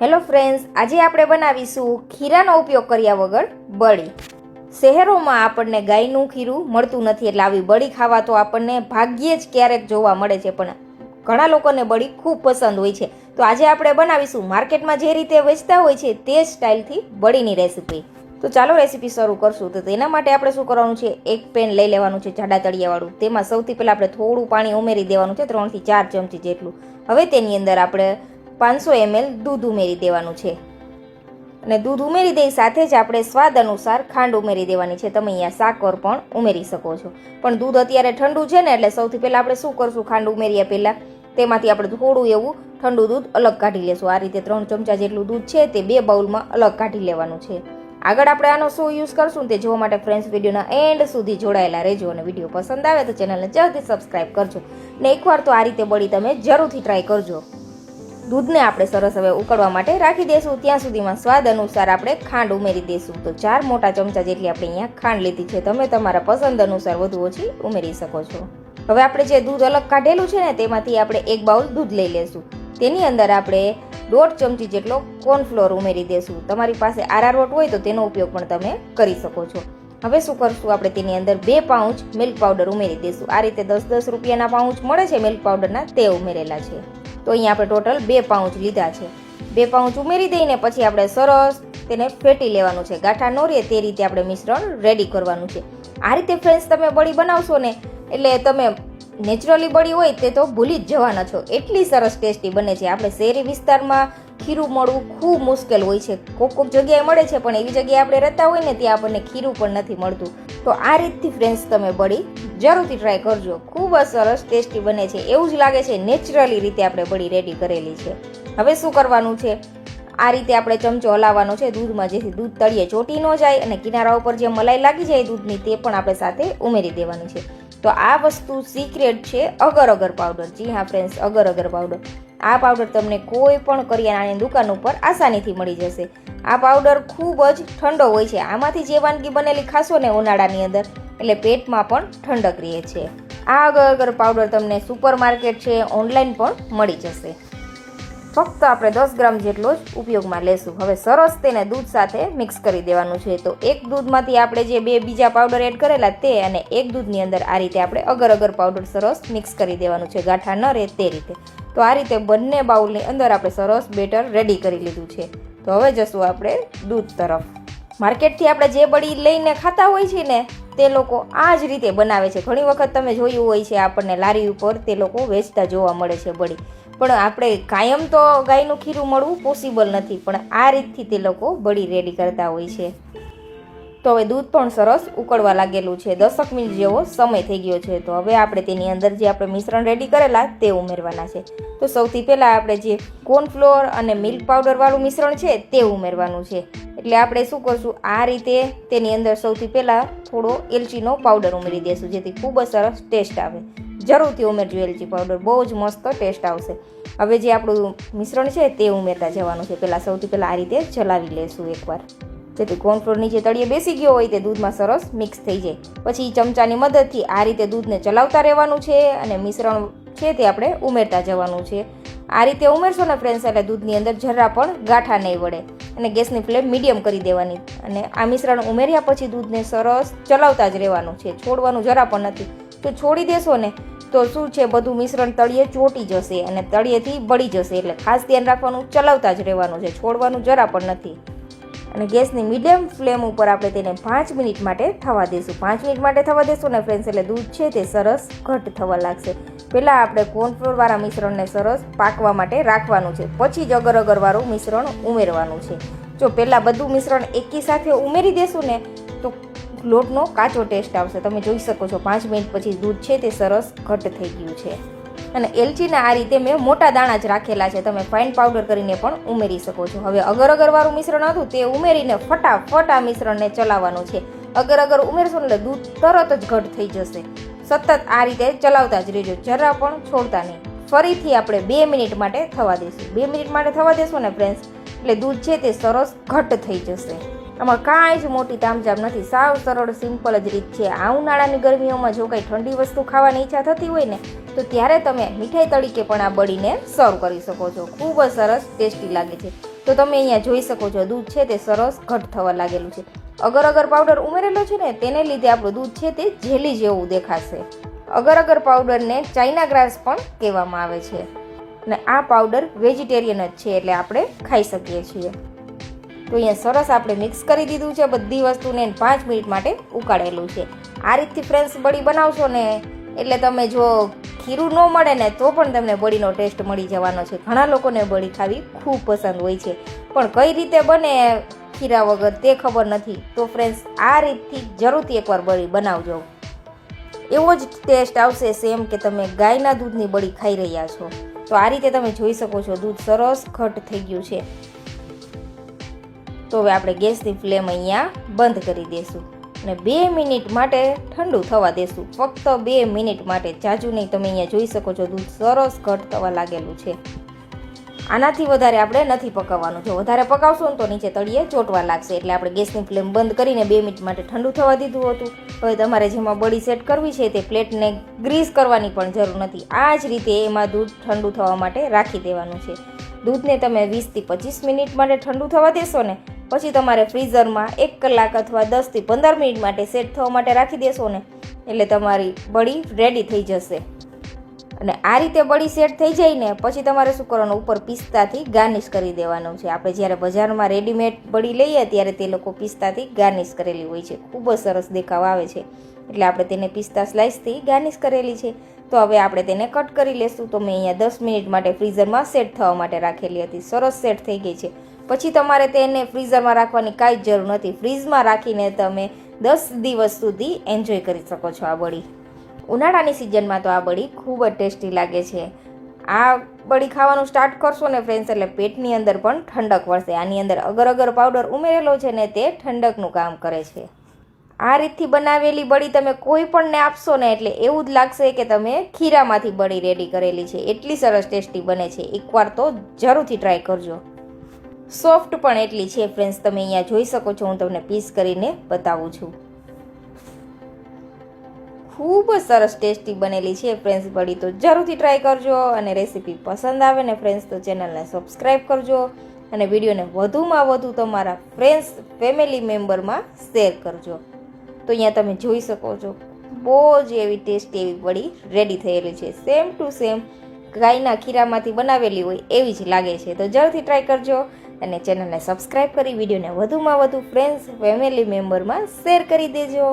Hello friends, આજે આપણે બનાવીશું ખીરાનો ઉપયોગ કર્યા વગર બળી. શહેરોમાં આપણને ગાયનું ખીરું મળતું નથી એટલે આવી બળી ખાવા તો આપણને ભાગ્યે જ ક્યારેક જોવા મળે છે, પણ ઘણા લોકોને બળી ખૂબ પસંદ હોય છે. તો આજે આપણે બનાવીશું માર્કેટમાં જે રીતે વેચતા હોય છે તે જ સ્ટાઇલથી બળીની રેસીપી. તો ચાલો રેસીપી શરૂ કરશું. તો તેના માટે આપણે શું કરવાનું છે? એક પેન લઈ લેવાનું છે જાડા તળિયાવાળું. તેમાં સૌથી પહેલાં આપણે થોડું પાણી ઉમેરી દેવાનું છે, ત્રણથી ચાર ચમચી જેટલું. હવે તેની અંદર આપણે પાંચસો એમએલ દૂધ ઉમેરી દેવાનું છે. અને દૂધ ઉમેરી દઈ સાથે જ આપણે સ્વાદ અનુસાર ખાંડ ઉમેરી દેવાની છે. તમે અહીંયા સાકર પણ ઉમેરી શકો છો. પણ દૂધ અત્યારે ઠંડુ છે ને, એટલે સૌથી પહેલાં આપણે શું કરશું? ખાંડ ઉમેર્યા પહેલાં તેમાંથી આપણે થોડું એવું ઠંડુ દૂધ અલગ કાઢી લેશું. આ રીતે ત્રણ ચમચા જેટલું દૂધ છે તે બે બાઉલમાં અલગ કાઢી લેવાનું છે. આગળ આપણે આનો શું યુઝ કરશું તે જોવા માટે ફ્રેન્ડ્સ વિડીયોના એન્ડ સુધી જોડાયેલા રહેજો અને વીડિયો પસંદ આવે તો ચેનલને જલ્દી સબસ્ક્રાઈબ કરજો. ને એકવાર તો આ રીતે બળી તમે જરૂરથી ટ્રાય કરજો. દૂધને આપણે સરસ હવે ઉકળવા માટે રાખી દઈશું ત્યાં સુધીમાં સ્વાદ અનુસાર આપણે ખાંડ ઉમેરી દઈશું તો ચાર મોટા ચમચા જેટલી આપણે અહીંયા ખાંડ લીધી છે. તમે તમારા પસંદ અનુસાર વધુ ઓછી ઉમેરી શકો છો. હવે આપણે જે દૂધ અલગ કાઢેલું છે ને, તેમાંથી આપણે એક બાઉલ દૂધ લઈ લેશું. તેની અંદર આપણે દોઢ ચમચી જેટલો કોર્નફ્લોર ઉમેરી દેશું. તમારી પાસે આરારોટ હોય તો તેનો ઉપયોગ પણ તમે કરી શકો છો. હવે શું કરશું? આપણે તેની અંદર બે પાઉચ મિલ્ક પાવડર ઉમેરી દઈશું આ રીતે દસ દસ રૂપિયાના પાઉચ મળે છે. મિલ્ક પાવડરના તે ઉમેરેલા છે. તો અહીંયા આપણે ટોટલ બે પાઉચ લીધા છે. બે પાઉચ ઉમેરી દઈને પછી આપણે સરસ તેને ફેટી લેવાનું છે. ગાંઠા ન રહે તે રીતે આપણે મિશ્રણ રેડી કરવાનું છે. આ રીતે ફ્રેન્ડ્સ તમે બળી બનાવશો ને, એટલે તમે નેચરલી બળી હોય તે તો ભૂલી જ જવાના છો. એટલી સરસ ટેસ્ટી બને છે. આપણે શહેરી વિસ્તારમાં ખીરું મળવું ખૂબ મુશ્કેલ હોય છે. કોક કોક જગ્યાએ મળે છે, પણ એવી જગ્યાએ આપણે રહેતા હોય ને ત્યાં આપણને ખીરું પણ નથી મળતું. તો આ રીતથી ફ્રેન્ડ્સ તમે બળી જરૂરથી ટ્રાય કરજો. ખૂબ જ સરસ ટેસ્ટી બને છે. એવું જ લાગે છે નેચરલી રીતે આપણે બળી રેડી કરેલી છે. હવે શું કરવાનું છે? આ રીતે આપણે ચમચો હલાવવાનો છે. દૂધમાં જેથી દૂધ તળીએ ચોટી ન જાય અને કિનારા ઉપર જે મલાઈ લાગી જાય દૂધની તે પણ આપણે સાથે ઉમેરી દેવાની છે. તો આ વસ્તુ સિક્રેટ છે અગર અગર પાવડર જી હા ફ્રેન્ડ્સ અગર અગર પાવડર આ પાવડર તમને કોઈ પણ કરિયાણાની દુકાન ઉપર આસાનીથી મળી જશે. આ પાવડર ખૂબ જ ઠંડો હોય છે. આમાંથી જે વાનગી બનેલી ખાશો ને ઉનાળાની અંદર, એટલે પેટમાં પણ ઠંડક રહે છે. આ અગર પાવડર તમને સુપર માર્કેટ છે, ઓનલાઈન પણ મળી જશે. ફક્ત આપણે દસ ગ્રામ જેટલો જ ઉપયોગમાં લેશું. હવે સરસ તેને દૂધ સાથે મિક્સ કરી દેવાનું છે. તો એક દૂધમાંથી આપણે જે બે બીજા પાવડર એડ કરેલા તે અને એક દૂધની અંદર આ રીતે આપણે અગર અગર પાવડર સરસ મિક્સ કરી દેવાનું છે. ગાંઠા ન રહે તે રીતે. તો આ રીતે બંને બાઉલની અંદર આપણે સરસ બેટર રેડી કરી લીધું છે. તો હવે જશું આપણે દૂધ તરફ. માર્કેટથી આપણે જે બળી લઈને ખાતા હોય છે ને, તે લોકો આ જ રીતે બનાવે છે. ઘણી વખત તમે જોયું હોય છે આપણને લારી ઉપર તે લોકો વેચતા જોવા મળે છે બળી. પણ આપણે કાયમ તો ગાયનું ખીરું મળવું પોસિબલ નથી, પણ આ રીતથી તે લોકો બળી રેડી કરતા હોય છે. તો હવે દૂધ પણ સરસ ઉકળવા લાગેલું છે. દસક મિનિટ જેવો સમય થઈ ગયો છે. તો હવે આપણે તેની અંદર જે આપણે મિશ્રણ રેડી કરેલા તે ઉમેરવાના છે. તો સૌથી પહેલાં આપણે જે કોર્નફ્લોર અને મિલ્ક પાવડરવાળું મિશ્રણ છે તે ઉમેરવાનું છે. એટલે આપણે શું કરશું? આ રીતે તેની અંદર સૌથી પહેલાં થોડો એલચીનો પાવડર ઉમેરી દઈશું જેથી ખૂબ જ સરસ ટેસ્ટ આવે. જરૂરથી ઉમેરજો એલચી પાવડર. બહુ જ મસ્ત ટેસ્ટ આવશે. હવે જે આપણું મિશ્રણ છે તે ઉમેરતા જવાનું છે. પહેલાં સૌથી પહેલાં આ રીતે ચલાવી લેશું એકવાર. જેથી કોર્નફ્લોર નીચે તળિયે બેસી ગયો હોય તે દૂધમાં સરસ મિક્સ થઈ જાય. પછી ચમચાની મદદથી આ રીતે દૂધને ચલાવતા રહેવાનું છે અને મિશ્રણ છે તે આપણે ઉમેરતા જવાનું છે. આ રીતે ઉમેરશો ને ફ્રેન્ડ્સ એટલે દૂધની અંદર જરા પણ ગાંઠા નહીં વળે. અને ગેસની ફ્લેમ મીડિયમ કરી દેવાની. અને આ મિશ્રણ ઉમેર્યા પછી દૂધને સરસ ચલાવતા જ રહેવાનું છે. છોડવાનું જરા પણ નથી. તો છોડી દેશો ને. તો શું છે? બધું મિશ્રણ તળિયે ચોટી જશે અને તળિયેથી બળી જશે એટલે ખાસ ધ્યાન રાખવાનું, ચલાવતા જ રહેવાનું છે. છોડવાનું જરા પણ નથી. અને ગેસની મીડિયમ ફ્લેમ ઉપર આપણે તેને પાંચ મિનિટ માટે થવા દઈશું પાંચ મિનિટ માટે થવા દઈશું ને ફ્રેન્ડ્સ, એટલે દૂધ છે તે સરસ ઘટ થવા લાગશે. પહેલાં આપણે કોર્નફ્લોરવાળા મિશ્રણને સરસ પાકવા માટે રાખવાનું છે. પછી જ અગર અગરવાળું મિશ્રણ ઉમેરવાનું છે. જો પહેલાં બધું મિશ્રણ એકી સાથે ઉમેરી દેશું ને લોટનો કાચો ટેસ્ટ આવશે. તમે જોઈ શકો છો, પાંચ મિનિટ પછી દૂધ છે તે સરસ ઘટ થઈ ગયું છે. અને એલચીના આ રીતે મેં મોટા દાણા જ રાખેલા છે. તમે ફાઇન પાવડર કરીને પણ ઉમેરી શકો છો. હવે અગર અગરવાળું મિશ્રણ હતું તે ઉમેરીને ફટાફટ આ મિશ્રણને ચલાવવાનું છે. અગર અગર ઉમેરશો એટલે દૂધ તરત જ ઘટ થઈ જશે. સતત આ રીતે ચલાવતા જ રહેજો. જરા પણ છોડતા નહીં. ફરીથી આપણે બે મિનિટ માટે થવા દઈશું બે મિનિટ માટે થવા દેશું ને ફ્રેન્ડ્સ એટલે દૂધ છે તે સરસ ઘટ થઈ જશે. આમાં કાંઈ જ મોટી તામઝામ નથી. સાવ સરળ, સિમ્પલ જ રીત છે. આ ઉનાળાની ગરમીઓમાં જો કંઈ ઠંડી વસ્તુ ખાવાની ઈચ્છા થતી હોય ને, તો ત્યારે તમે મીઠાઈ તરીકે પણ આ બળીને સર્વ કરી શકો છો. ખૂબ જ સરસ, ટેસ્ટી લાગે છે. તો તમે અહીંયા જોઈ શકો છો, દૂધ છે તે સરસ ઘટ થવા લાગેલું છે. અગર અગર પાવડર ઉમેરેલો છે ને, તેને લીધે આપણું દૂધ છે તે જેલી જેવું દેખાશે. અગર અગર પાવડરને ચાઇના ગ્રાસ પણ કહેવામાં આવે છે. અને આ પાવડર વેજીટેરિયન જ છે, એટલે આપણે ખાઈ શકીએ છીએ. તો અહીંયા સરસ આપણે મિક્સ કરી દીધું છે, બધી વસ્તુને પાંચ મિનિટ માટે ઉકાળેલું છે. આ રીતથી ફ્રેન્ડ્સ બળી બનાવશો ને, એટલે તમે જો ખીરું ન મળે ને, તો પણ તમને બળીનો ટેસ્ટ મળી જવાનો છે. ઘણા લોકોને બળી ખાવી ખૂબ પસંદ હોય છે. પણ કઈ રીતે બને ખીરા વગર તે ખબર નથી. તો ફ્રેન્ડ્સ આ રીતથી જરૂરથી એકવાર બળી બનાવજો. એવો જ ટેસ્ટ આવશે સેમ કે તમે ગાયના દૂધની બળી ખાઈ રહ્યા છો. તો આ રીતે તમે જોઈ શકો છો, દૂધ સરસ ઘટ થઈ ગયું છે. તો હવે આપણે ગેસની ફ્લેમ અહીંયા બંધ કરી દઈશું અને બે મિનિટ માટે ઠંડુ થવા દેશું. ફક્ત બે મિનિટ માટે, જાજુ નહીં, તમે અહીંયા જોઈ શકો છો, દૂધ સરસ ઘટ થવા લાગેલું છે. આનાથી વધારે આપણે નથી પકાવવાનું. જો વધારે પકાવશું ને તો નીચે તળિયે ચોટવા લાગશે. એટલે આપણે ગેસની ફ્લેમ બંધ કરીને બે મિનિટ માટે ઠંડુ થવા દીધું હતું. હવે તમારે જેમાં બળી સેટ કરવી છે તે પ્લેટને ગ્રીસ કરવાની પણ જરૂર નથી. આ જ રીતે એમાં દૂધ ઠંડુ થવા માટે રાખી દેવાનું છે. દૂધને તમે વીસથી પચીસ મિનિટ માટે ઠંડુ થવા દેશો ને પછી તમારે ફ્રીઝરમાં એક કલાક અથવા દસથી પંદર મિનિટ માટે સેટ થવા માટે રાખી દેશો ને. એટલે તમારી બળી રેડી થઈ જશે. અને આ રીતે બળી સેટ થઈ જાય ને પછી તમારે શું કરવાનું? ઉપર પિસ્તાથી ગાર્નિશ કરી દેવાનું છે. આપણે જ્યારે બજારમાં રેડીમેડ બળી લઈએ ત્યારે તે લોકો પિસ્તાથી ગાર્નિશ કરેલી હોય છે. ખૂબ જ સરસ દેખાવ આવે છે. એટલે આપણે તેને પિસ્તા સ્લાઇસથી ગાર્નિશ કરેલી છે. તો હવે આપણે તેને કટ કરી લેશું. તો મેં અહીંયા દસ મિનિટ માટે ફ્રીઝરમાં સેટ થવા માટે રાખેલી હતી. સરસ સેટ થઈ ગઈ છે. પછી તમારે તેને ફ્રીઝરમાં રાખવાની કાંઈ જ જરૂર નથી. ફ્રીઝમાં રાખીને તમે દસ દિવસ સુધી એન્જોય કરી શકો છો આ બળી. ઉનાળાની સિઝનમાં તો આ બળી ખૂબ જ ટેસ્ટી લાગે છે. આ બળી ખાવાનું સ્ટાર્ટ કરશો ને ફ્રેન્ડ્સ એટલે પેટની અંદર પણ ઠંડક વળશે. આની અંદર અગર અગર પાવડર ઉમેરેલો છે ને તે ઠંડકનું કામ કરે છે. આ રીતથી બનાવેલી બળી તમે કોઈ પણને આપશો ને એટલે એવું જ લાગશે કે તમે ખીરામાંથી બળી રેડી કરેલી છે. એટલી સરસ ટેસ્ટી બને છે. એકવાર તો જરૂરથી ટ્રાય કરજો. સોફ્ટ પણ એટલી છે ફ્રેન્ડ્સ, તમે અહીંયા જોઈ શકો છો, હું તમને પીસ કરીને બતાવું છું. ખૂબ સરસ ટેસ્ટી બનેલી છે ફ્રેન્ડ્સ બળી તો જરૂરથી ટ્રાય કરજો અને રેસીપી પસંદ આવે ને ફ્રેન્ડ્સ, તો ચેનલને સબસ્ક્રાઈબ કરજો અને વિડીયોને વધુમાં વધુ તમારા ફ્રેન્ડ્સ ફેમિલી મેમ્બરમાં શેર કરજો. તો અહીંયા તમે જોઈ શકો છો, બહુ જ એવી ટેસ્ટી એવી વળી રેડી થયેલી છે. સેમ ટુ સેમ ગાયના ખીરામાંથી બનાવેલી હોય એવી જ લાગે છે. તો જરૂરથી ટ્રાય કરજો અને ચેનલને સબસ્ક્રાઈબ કરી વિડીયોને વધુમાં વધુ ફ્રેન્ડ્સ ફેમિલી મેમ્બરમાં શેર કરી દેજો.